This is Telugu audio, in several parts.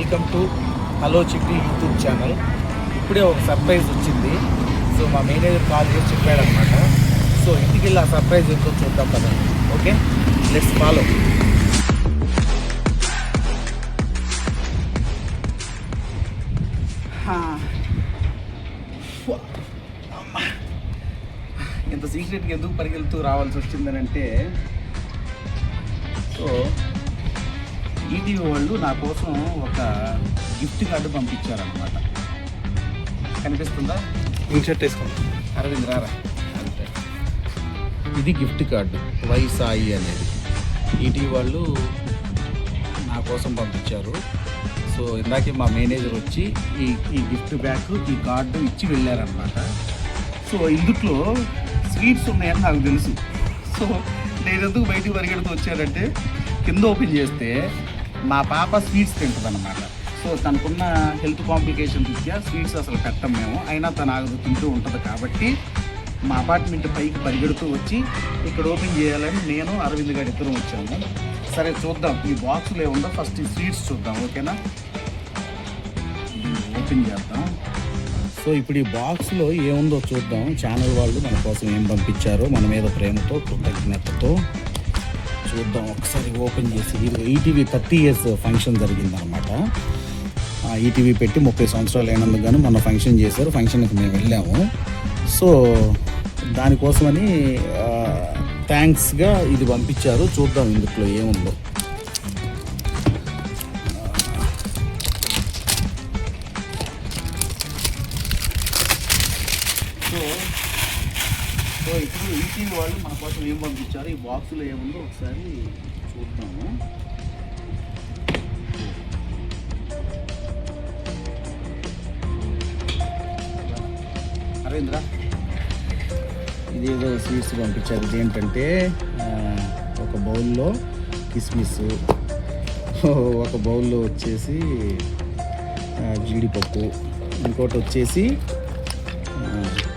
Welcome to hello Chitti YouTube channel. ఇప్పుడే ఒక సర్ప్రైజ్ వచ్చింది. సో మా మేనేజర్ కాల్ చేసి చెప్పాడనమాట సో ఇంటికి వెళ్ళి ఆ సర్ప్రైజ్ ఎంతో చూద్దాం కదా ఓకే? లెట్స్ ఫాలో ఇంత సీక్రెట్గా ఎందుకు పరిగెళ్తూ రావాల్సి వచ్చిందని అంటే సో ఈటీవీ వాళ్ళు నా కోసం ఒక గిఫ్ట్ కార్డు పంపించారనమాట కనిపిస్తుందా? షర్ట్ వేసుకోండి. అరవింద్ రారా? అంతే. ఇది గిఫ్ట్ కార్డు వై సాయి అనేది. ఈటీవీ వాళ్ళు నా కోసం పంపించారు. సో ఇందాకే మా మేనేజర్ వచ్చి ఈ ఈ గిఫ్ట్ బ్యాగ్ ఈ కార్డు ఇచ్చి వెళ్ళారనమాట సో ఇందుట్లో స్వీట్స్ ఉన్నాయని నాకు తెలుసు. సో నేను ఎందుకు బయటికి పరిగెడుతూ వచ్చానంటే కింద ఓపెన్ చేస్తే మా పాప స్వీట్స్ తింటుంది సో తనకున్న హెల్త్ కాంప్లికేషన్ రీత్యా స్వీట్స్ అసలు పెట్టం మేము. అయినా తను ఆగదు తింటూ ఉంటుంది కాబట్టి మా అపార్ట్మెంట్ పైకి పరిగెడుతూ వచ్చి ఇక్కడ ఓపెన్ చేయాలని నేను అరవింద్ గారి ఇద్దరం వచ్చాము. సరే చూద్దాం. ఈ బాక్స్లో ఏముందో ఫస్ట్ ఈ స్వీట్స్ చూద్దాం ఓకేనా? ఓపెన్ చేద్దాం. సో ఇప్పుడు ఈ బాక్స్లో ఏముందో చూద్దాం. ఛానల్ వాళ్ళు మన కోసం ఏం పంపించారో మన మీద ప్రేమతో కృతజ్ఞతతో. చూద్దాం. ఒకసారి ఓపెన్ చేసి ఈటీవీ థర్టీ ఇయర్స్ ఫంక్షన్ జరిగిందనమాట ఈటీవీ పెట్టి ముప్పై సంవత్సరాలు అయినందుకు గాను మన ఫంక్షన్ చేశారు. ఫంక్షన్కి మేము వెళ్ళాము. సో దానికోసమని థ్యాంక్స్గా ఇది పంపించారు. చూద్దాం ఇందులో ఏముందో. ఇప్పుడు వాళ్ళు మన కోసం ఏం పంపించారు? ఈ బాక్స్లో ఏముందో ఒకసారి చూద్దాము. అరవింద్ర ఇదేదో స్వీట్స్ పంపించారు. ఇదేంటంటే ఒక బౌల్లో కిస్మిస్ ఒక బౌల్లో వచ్చేసి జీడిపప్పు ఇంకోటి వచ్చేసి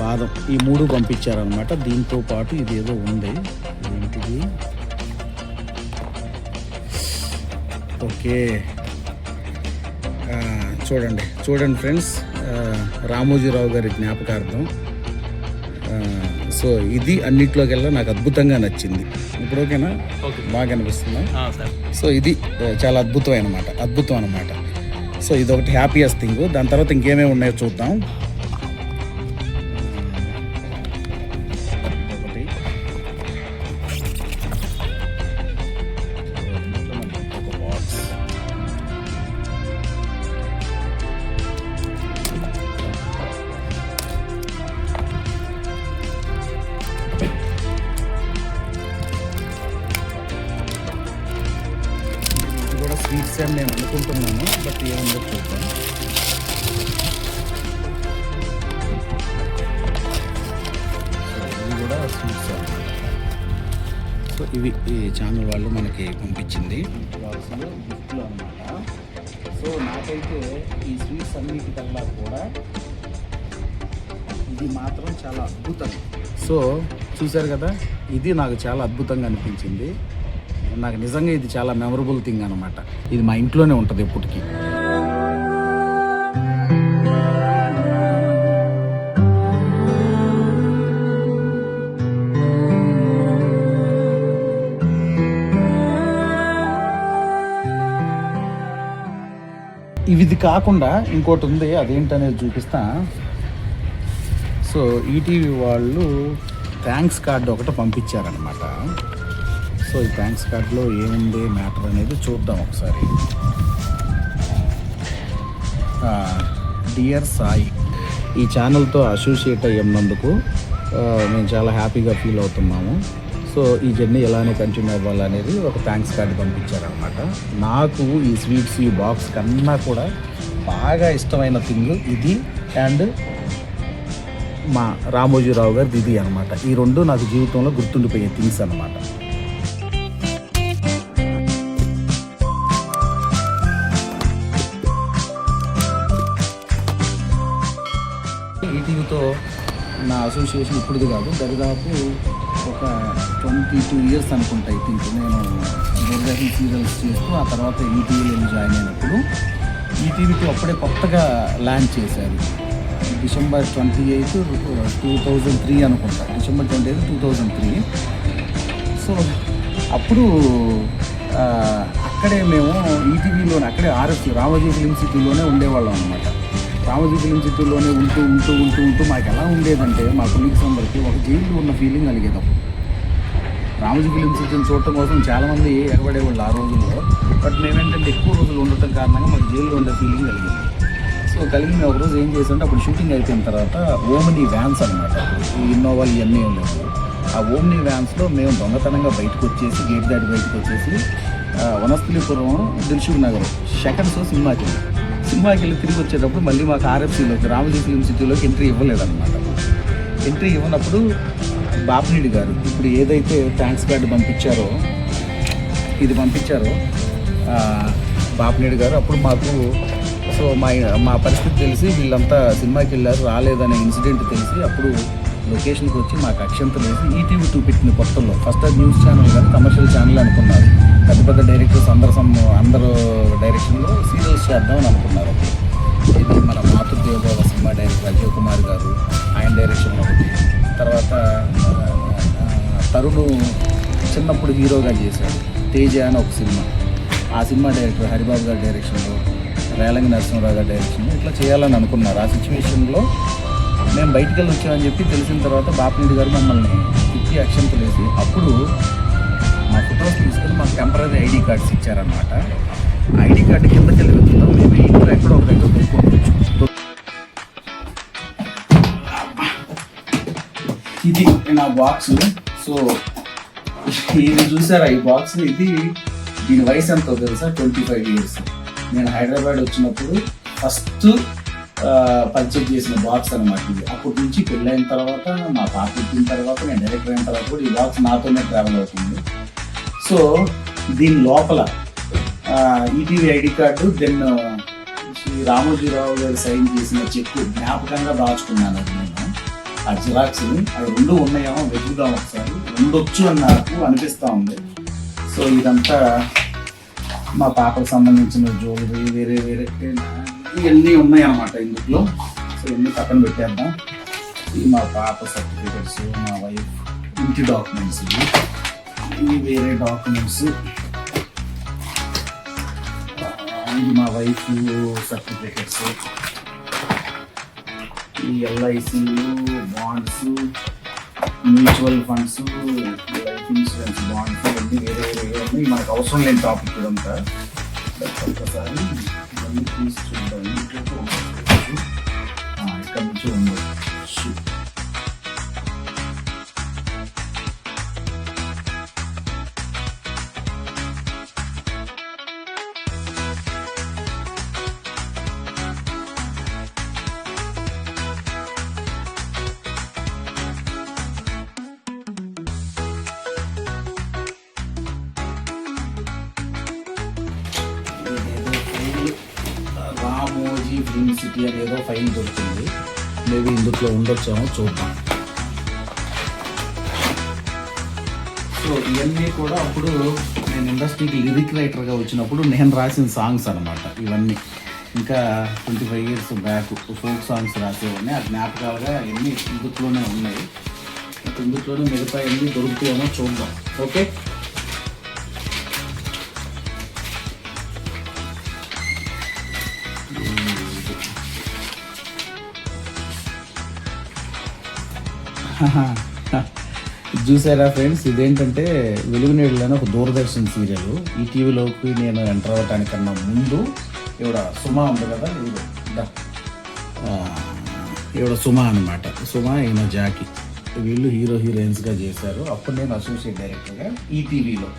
బాదం ఈ మూడు పంపించారనమాట దీంతో పాటు ఇదేదో ఉంది. ఏంటిది ఓకే. చూడండి. చూడండి ఫ్రెండ్స్. రామోజీరావు గారి జ్ఞాపకార్థం. సో ఇది అన్నిట్లోకెల్లా నాకు అద్భుతంగా నచ్చింది. ఇప్పుడు ఓకేనా? ఓకే. బాగా అనిపిస్తుందా? సో ఇది చాలా అద్భుతమైన అనమాట అద్భుతం అనమాట సో ఇది ఒకటి హ్యాపీయెస్ట్ థింగ్ దాని తర్వాత ఇంకేమేమి ఉన్నాయో చూద్దాం. స్వీట్స్ అని నేను అనుకుంటున్నాను బట్ ఏముందో చూద్దాం. సో ఇది కూడా స్వీట్స్ సో ఇవి ఈ ఛానల్ వాళ్ళు మనకి పంపించింది. బాక్స్లో గిఫ్ట్లు అనమాట సో నాకైతే ఈ స్వీట్స్ అన్నిటికల్లా కూడా ఇది మాత్రం చాలా అద్భుతం. సో చూశారు కదా ఇది నాకు చాలా అద్భుతంగా అనిపించింది. నాకు నిజంగా ఇది చాలా మెమరబుల్ థింగ్ అనమాట ఇది మా ఇంట్లోనే ఉంటుంది ఎప్పటికీ. ఇది కాకుండా ఇంకోటి ఉంది అదేంటనేది చూపిస్తా. సో ఈటీవీ వాళ్ళు థ్యాంక్స్ కార్డు ఒకటి పంపించారనమాట సో ఈ థ్యాంక్స్ కార్డులో ఏముంది మ్యాటర్ అనేది చూద్దాం ఒకసారి. డియర్ సాయి ఈ ఛానల్తో అసోసియేట్ అయ్యినందుకు మేము చాలా హ్యాపీగా ఫీల్ అవుతున్నాము. సో ఈ జర్నీ ఎలానే కంటిన్యూ అవ్వాలనేది ఒక థ్యాంక్స్ కార్డు పంపించారనమాట నాకు ఈ స్వీట్స్ ఈ బాక్స్ కన్నా కూడా బాగా ఇష్టమైన థింగ్ ఇది అండ్ మా రామోజీరావు గారు ఇది అనమాట ఈ రెండు నాకు జీవితంలో గుర్తుండిపోయే థింగ్స్ అనమాట ఈటీవీతో నా అసోసియేషన్ ఇప్పుడుది కాదు. దరిదాపు ఒక ట్వంటీ టూ ఇయర్స్ అనుకుంటా ఐ థింక్ నేను దూరదర్శన్ సీరియల్స్ చేస్తూ ఆ తర్వాత ఈటీవీలో జాయిన్ అయినప్పుడు ఈటీవీకి అప్పుడే కొత్తగా ల్యాండ్ చేశారు. December twenty eighth two thousand three అనుకుంటా. December twenty eighth two thousand three so అప్పుడు అక్కడే మేము ఈటీవీలోనే అక్కడే ఆర్ఎఫ్ రామోజీ ఫిలిం సిటీలోనే ఉండేవాళ్ళం అనమాట రామోజీ ఫిలిం ఉంటూ ఉంటూ ఉంటూ ఉంటూ మాకు ఎలా ఉండేదంటే మా కొలీగ్స్ అందరికీ ఒక జైల్లో ఉన్న ఫీలింగ్ కలిగేది. అప్పుడు రామోజీ ఫిలిం చూడటం కోసం చాలామంది ఎగబడేవాళ్ళు ఆ రోజుల్లో బట్ మేమేంటంటే ఎక్కువ రోజులు ఉండటం కారణంగా మాకు జైల్లో ఉండే ఫీలింగ్ కలిగింది. సో కలిగిన ఒక రోజు ఏం చేసామంటే అప్పుడు షూటింగ్ అయిపోయిన తర్వాత ఓమ్ని వ్యాన్స్ అనమాట ఈ ఇన్నోవాలు ఇవన్నీ ఉండేవి. ఆ ఓమ్ని వ్యాన్స్లో మేము దొంగతనంగా బయటకు వచ్చేసి గేట్ దాటి బయటకు వచ్చేసి Vanasthalipuram Dilsukhnagar second show సినిమాకి సినిమాకి వెళ్ళి తిరిగి వచ్చేటప్పుడు మళ్ళీ మాకు ఆర్ఎఫ్సీలోకి రామజీ ఫిలిం సిటీలోకి ఎంట్రీ ఇవ్వలేదన్నమాట. ఎంట్రీ ఇవ్వనప్పుడు బాపినీడి గారు ఇప్పుడు ఏదైతే థ్యాంక్స్ కార్డు పంపించారో ఇది పంపించారో బాపినీడి గారు అప్పుడు మాకు సో మా మా పరిస్థితి తెలిసి వీళ్ళంతా సినిమాకి వెళ్ళారు రాలేదనే ఇన్సిడెంట్ తెలిసి అప్పుడు లొకేషన్కి వచ్చి మాకు అక్షంతలు వేసి ఈటీవీ టూ పెట్టింది కొత్తలో ఫస్ట్ అది న్యూస్ ఛానల్ కానీ కమర్షియల్ ఛానల్ అనుకున్నారు. పెద్ద పెద్ద డైరెక్టర్స్ అందరు సమ్- అందరూ డైరెక్షన్లో సీరియల్స్ చేద్దామని అనుకున్నారు. ఇది మన మాతృదేవోభవ సినిమా డైరెక్టర్ అజయ్ కుమార్ గారు ఆయన డైరెక్షన్లో ఒకటి. తర్వాత తరుణ్ చిన్నప్పుడు హీరోగా చేశాడు. తేజ అని ఒక సినిమా. ఆ సినిమా డైరెక్టర్ హరిబాబు గారి డైరెక్షన్లో రేలంగి నరసింహరావు గారి డైరెక్షన్లో ఇట్లా చేయాలని అనుకున్నారు. ఆ సిచ్యువేషన్లో మేము బయటికి వెళ్ళి వచ్చామని చెప్పి తెలిసిన తర్వాత బాపిరెడ్డి గారు మమ్మల్ని తిప్పి అక్షంతలు వేసి అప్పుడు మా ఫొటోస్ తీసుకొని మాకు టెంపరీ ఐడి కార్డ్స్ ఇచ్చారనమాట ఐడి కార్డు కిందకి వెళ్ళి మేము ఇంట్లో ఎక్కడో ఒక దగ్గర కొనుక్కోవచ్చు. ఇది నా బాక్స్ సో ఇది చూసారా ఈ బాక్స్ ఇది దీని వయసు ఎంతో తెలుసా? ట్వంటీ ఫైవ్ ఇయర్స్ నేను హైదరాబాద్ వచ్చినప్పుడు ఫస్ట్ పర్చేజ్ చేసిన బాక్స్ అనమాట ఇది. అప్పటి నుంచి పెళ్ళైన తర్వాత మా పాప పుట్టిన తర్వాత నేను డైరెక్టర్ అయిన తర్వాత కూడా ఈ బాక్స్ నాతోనే ట్రావెల్ అవుతుంది. సో దీని లోపల ETV ID card then Shri Ramoji Rao garu sign చేసిన చెక్కు జ్ఞాపకంగా దాచుకున్నాను అది నేను. ఆ జిరాక్స్ని అవి రెండు ఉన్నాయేమో వెతుకుదాం ఒకసారి. ఉండొచ్చు అని నాకు అనిపిస్తూ ఉంది. సో ఇదంతా మా పాపకు సంబంధించిన జ్యువెలరీ వేరే వేరే ఇవన్నీ ఉన్నాయి అన్నమాట ఇందులో. సో ఇవన్నీ పక్కన పెట్టేద్దాం. ఇవి మా పాప సర్టిఫికెట్స్ మా వైఫ్ ఇంటి డాక్యుమెంట్స్ ఇవి. ఇవి వేరే డాక్యుమెంట్స్ ఇది మా వైఫ్ సర్టిఫికెట్స్ ఈ ఎల్ఐసీలు bonds mutual funds life insurance bonds ఇవన్నీ వేరే వేరే ఉన్నాయి. మనకు అవసరం లేని టాపిక్ ఇదంతా. బట్ ఒక్కసారి ఇవన్నీ తీసి చూద్దాం ఇంట్లో ఉండొచ్చు. ఆ, ఇక్కడ నుంచి ఉండొచ్చు ఇదేదో గ్రీన్ సిటీ అని ఏదో ఫైల్ దొరికింది. మేబీ ఇందులో ఉండొచ్చేమో చూద్దాం. సో ఇవన్నీ కూడా అప్పుడు నేను ఇండస్ట్రీకి లిరిక్ రైటర్గా వచ్చినప్పుడు నేను రాసిన సాంగ్స్ అనమాట ఇవన్నీ. ఇంకా twenty five years back folk songs రాసేవాడిని. ఆ జ్ఞాపకాలుగా ఇవన్నీ ఇందులోనే ఉన్నాయి. ఇందులోనే మిగతా అన్నీ దొరుకుతాయేమో చూద్దాం. ఓకే చూసారా ఫ్రెండ్స్? ఇదేంటంటే వెలుగునేడులోనే ఒక దూరదర్శన్ సీరియల్. ఈ టీవీలోకి నేను ఎంటర్ అవ్వటానికన్నా ముందు ఇవిడ సుమా ఉంది కదా ఇవిడ ఇవిడ సుమా అనమాట సుమా ఈయన జాకి. వీళ్ళు హీరో హీరోయిన్స్గా చేశారు. అప్పుడు నేను అసోసియేట్ డైరెక్టర్గా ఈటీవీలో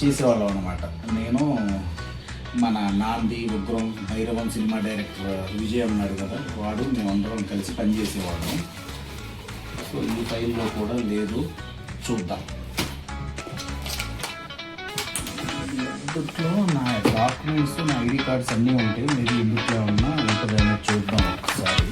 చేసేవాళ్ళం అనమాట నేను మన నాంది ఉగ్రం భైరవం సినిమా డైరెక్టర్ విజయ్ అన్నాడు కదా వాడు మేమందరం కలిసి పనిచేసేవాళ్ళం. సో ఈ ఫైల్లో కూడా లేదు. చూద్దాం. ఇందులో నా డాక్యుమెంట్స్ నా ఐడి కార్డ్స్ అన్నీ ఉంటాయి మీరు ఇందులో ఉన్నా ఉంటుందేమో చూద్దాం ఒకసారి.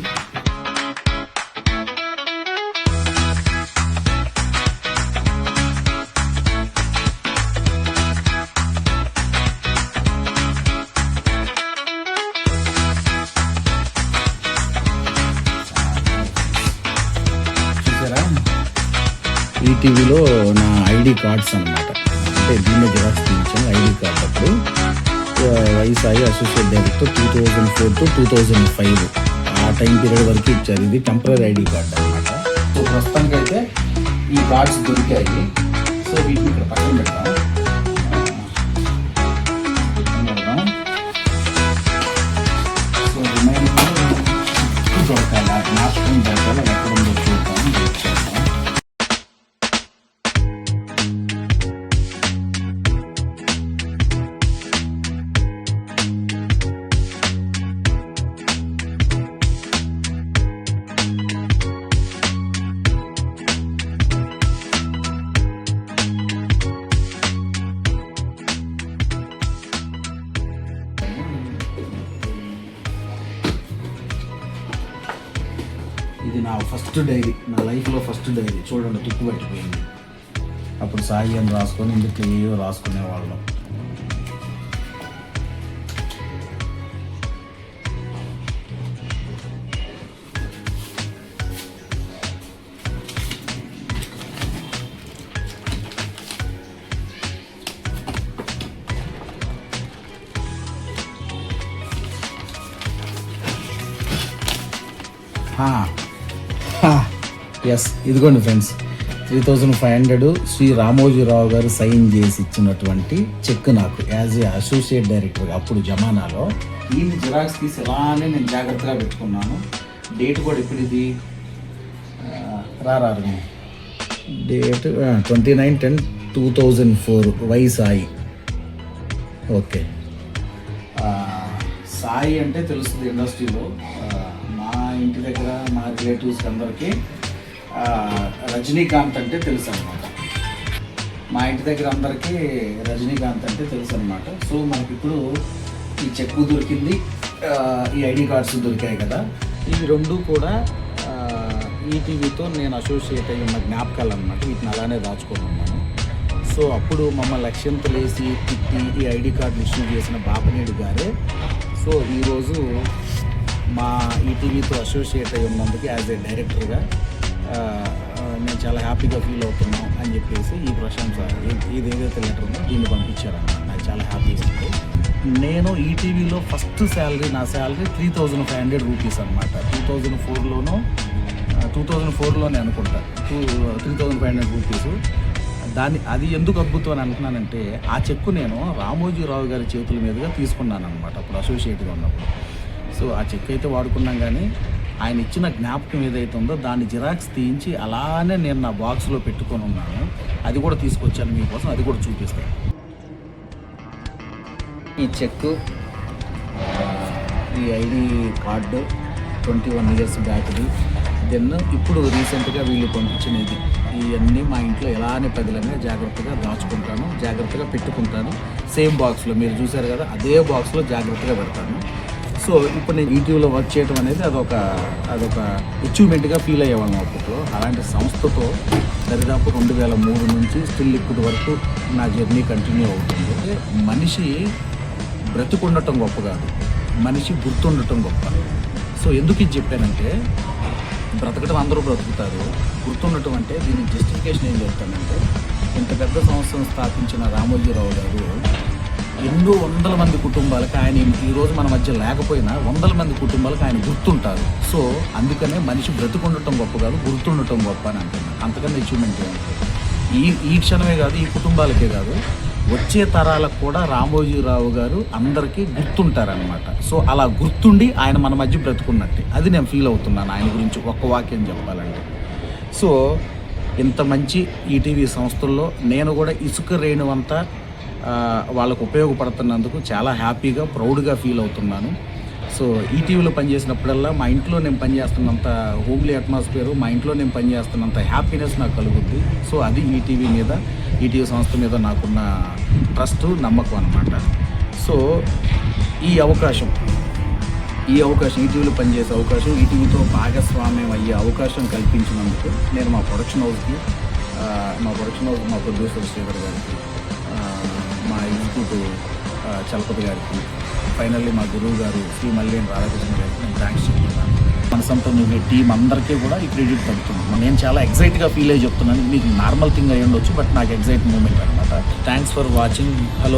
టీవీలో నా ఐడి కార్డ్స్ అనమాట అంటే దీన్ని జిరాక్స్ తీయించాను ఐడి కార్డ్ అప్పుడు. Y Sai associate director two thousand four to two thousand five. ఆ టైం పీరియడ్ వరకు ఇచ్చారు. ఇది టెంపరీ ఐడి కార్డ్ అనమాట సో ప్రస్తుతానికైతే ఈ కార్డ్స్ దొరికాయి. First diary. నా లైఫ్లో ఫస్ట్ డైరీ. చూడండి తుప్పు పట్టిపోయింది. అప్పుడు సాయి అని రాసుకొని ఇందులో ఏవో రాసుకునే వాళ్ళం ఎస్ ఇదిగోండి friends three thousand five hundred Shri Ramoji Rao garu sign చేసి ఇచ్చినటువంటి చెక్ నాకు యాజ్ ఏ అసోసియేట్ డైరెక్టర్ అప్పుడు జమానాలో. దీన్ని జిరాక్స్ తీసి ఇలానే నేను జాగ్రత్తగా పెట్టుకున్నాను. డేట్ కూడా ఇప్పుడు ఇది ఆ, రారారు date twenty nine ten two thousand four Y Sai okay Sai అంటే తెలుస్తుంది ఇండస్ట్రీలో మా ఇంటి దగ్గర మా రిలేటివ్స్ అందరికీ రజనీకాంత్ అంటే తెలుసు అనమాట మా ఇంటి దగ్గర అందరికీ రజనీకాంత్ అంటే తెలుసు అనమాట సో మనకి ఇప్పుడు ఈ చెక్ దొరికింది ఈ ఐడి కార్డ్స్ దొరికాయి కదా. ఇవి రెండు కూడా ఈటీవీతో నేను అసోసియేట్ అయ్యి ఉన్న జ్ఞాపకాలు అనమాట వీటిని అలానే దాచుకొని ఉన్నాను సో అప్పుడు మమ్మల్ని లక్ష్యంతో లేసి తిట్టి ఈ ఐడి కార్డు ఇష్యూ చేసిన బాపనేడు గారే. సో ఈరోజు మా ఈటీవీతో అసోసియేట్ అయి ఉన్నందుకు యాజ్ ఏ డైరెక్టర్గా నేను చాలా హ్యాపీగా ఫీల్ అవుతున్నాం అని చెప్పేసి ఈ ప్రశంస సార్ ఇది ఏదైతే లెటర్ ఉందో దీన్ని పంపించారన్నమాట నాకు చాలా హ్యాపీగా ఉంది నేను ఈటీవీలో ఫస్ట్ శాలరీ నా salary three thousand five hundred rupees అనమాట టూ థౌజండ్ ఫోర్లోనూ టూ థౌజండ్ ఫోర్లోనే అనుకుంటా. Two three thousand five hundred rupees దాన్ని అది ఎందుకు అద్భుతం అని అంటున్నానంటే ఆ చెక్కు నేను రామోజీరావు గారి చేతుల మీదుగా తీసుకున్నాను అనమాట అప్పుడు అసోసియేట్గా ఉన్నప్పుడు. సో ఆ చెక్ అయితే వాడుకున్నాం కానీ ఆయన ఇచ్చిన జ్ఞాపకం ఏదైతే ఉందో దాన్ని జిరాక్స్ తీయించి అలానే నేను నా బాక్స్లో పెట్టుకొని ఉన్నాను. అది కూడా తీసుకొచ్చాను మీకోసం అది కూడా చూపిస్తాను. ఈ చెక్ ఈ ID card twenty one years బ్యాక్ది. Then ఇప్పుడు రీసెంట్గా వీళ్ళు పంపించిన ఇది ఇవన్నీ మా ఇంట్లో ఎలానే పదిలంగా జాగ్రత్తగా దాచుకుంటాను జాగ్రత్తగా పెట్టుకుంటాను. సేమ్ బాక్స్లో మీరు చూసారు కదా అదే బాక్స్లో జాగ్రత్తగా పెడతాను. సో ఇప్పుడు నేను యూట్యూబ్లో వర్క్ చేయడం అనేది అదొక అదొక అచీవ్మెంట్గా ఫీల్ అయ్యేవాళ్ళం అప్పట్లో. అలాంటి సంస్థతో దరిదాపు రెండు వేల మూడు నుంచి స్టిల్ ఇప్పటి వరకు నా జర్నీ కంటిన్యూ అవుతుంది. మనిషి బ్రతికుండటం గొప్ప కాదు. మనిషి గుర్తుండటం గొప్ప. సో ఎందుకు ఇది చెప్పానంటే బ్రతకడం అందరూ బ్రతుకుతారు. గుర్తుండటం అంటే దీని జస్టిఫికేషన్ ఏం చెప్తానంటే ఇంత పెద్ద సంస్థను స్థాపించిన రామోజీరావు గారు ఎన్నో వందల మంది కుటుంబాలకు ఆయన ఈరోజు మన మధ్య లేకపోయినా వందల మంది కుటుంబాలకు ఆయన గుర్తుంటారు. సో అందుకనే మనిషి బ్రతుకుండటం గొప్ప కాదు గుర్తుండటం గొప్ప అని అంటున్నాను అంతకన్నా అచీవ్మెంట్ ఈ ఈ క్షణమే కాదు ఈ కుటుంబాలకే కాదు వచ్చే తరాలకు కూడా రామోజీరావు గారు అందరికీ గుర్తుంటారనమాట సో అలా గుర్తుండి ఆయన మన మధ్య బ్రతుకున్నట్టే. అది నేను ఫీల్ అవుతున్నాను ఆయన గురించి ఒక్క వాక్యం చెప్పాలంటే. సో ఇంత మంచి ఈటీవీ సంస్థల్లో నేను కూడా ఇసుక రేణువంతా వాళ్ళకు ఉపయోగపడుతున్నందుకు చాలా హ్యాపీగా ప్రౌడ్గా ఫీల్ అవుతున్నాను. సో ఈటీవీలో పనిచేసినప్పుడల్లా మా ఇంట్లో నేను పనిచేస్తున్నంత హోమ్లీ అట్మాస్ఫియర్ మా ఇంట్లో నేను పనిచేస్తున్నంత హ్యాపీనెస్ నాకు కలుగుద్ది. సో అది ఈటీవీ మీద ఈటీవీ సంస్థ మీద నాకున్న ట్రస్ట్ నమ్మకం అనమాట సో ఈ అవకాశం ఈ అవకాశం ఈటీవీలో పనిచేసే అవకాశం ఈటీవీతో భాగస్వామ్యం అయ్యే అవకాశం కల్పించినందుకు నేను మా ప్రొడక్షన్ హౌస్కి మా ప్రొడక్షన్ హౌస్ మా ప్రొడ్యూసర్ శ్రీధర్ గారికి మా ఇన్స్టిట్యూట్ చలపతి గారికి. ఫైనల్లీ మా గురువు గారు శ్రీ మల్లేని రాధాకృష్ణ గారికి నేను థ్యాంక్స్ చెప్తున్నాను. మన సన్సంతో నువ్వు టీం అందరికీ కూడా ఈ క్రెడిట్ తగ్గుతుంది. నేను చాలా ఎగ్జైట్గా ఫీల్ అయ్యి చెప్తున్నాను. మీకు నార్మల్ థింగ్ అయ్యి ఉండొచ్చు బట్ నాకు ఎగ్జైట్ మూమెంట్ అనమాట థ్యాంక్స్ ఫర్ వాచింగ్ హలో